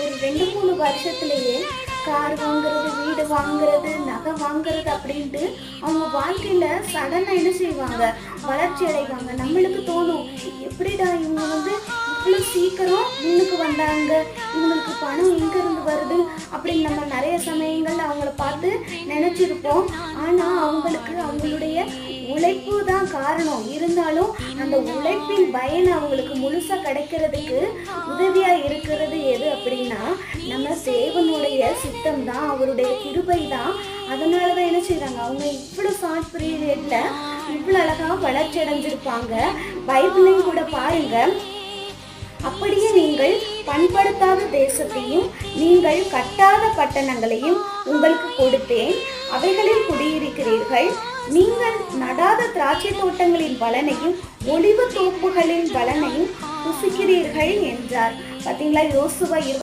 ஒரு ரெண்டு மூணு வருஷத்துலயே கார் வாங்குறது வீடு வாங்குறது நகை வாங்குறது அப்படின்ட்டு அவங்க வாழ்க்கையில சடனா என்ன செய்வாங்க? வளர்ச்சி அடைவாங்க. நம்மளுக்கு தோணும் எப்படிடா இவங்க வந்து இவ்வளோ சீக்கிரம் முன்னுக்கு வந்தாங்க? இவங்களுக்கு பணம் எங்க இருந்து வருது? அப்படின்னு நம்ம நிறைய சமயங்கள்ல அவங்கள பார்த்து நினைச்சிருப்போம். ஆனா அவங்களுக்கு அவங்களுடைய தான் காரணம். இருந்தாலும் அந்த உழைப்பின் பயன் அவங்களுக்கு முழுசா கிடைக்கிறதுக்கு உதவியா இருக்கிறது எது அப்படின்னா நம்ம தேவனுடைய சித்தம் தான் அவருடைய கிருபை தான். அதனால தான் என்ன செய்றாங்க? அவங்க இவ்வளோ ஷார்ட் பீரியட்ல இவ்வளோ அழகா வளர்ச்சி அடைஞ்சிருப்பாங்க. பைபிளையும் கூட பாருங்க. அப்படியே நீங்கள் பண்படுத்தாத தேசத்தையும் நீங்கள் கட்டாத பட்டணங்களையும் உங்களுக்கு கொடுத்தேன். அவைகளில் குடியிருக்கிறீர்கள். நீங்கள் நடாத திராட்சை தோட்டங்களின் பலனையும் ஒளிவு தோப்புகளின் பலனையும் புசிக்கிறீர்கள் என்றார். பாத்தீங்களா? யோசுவா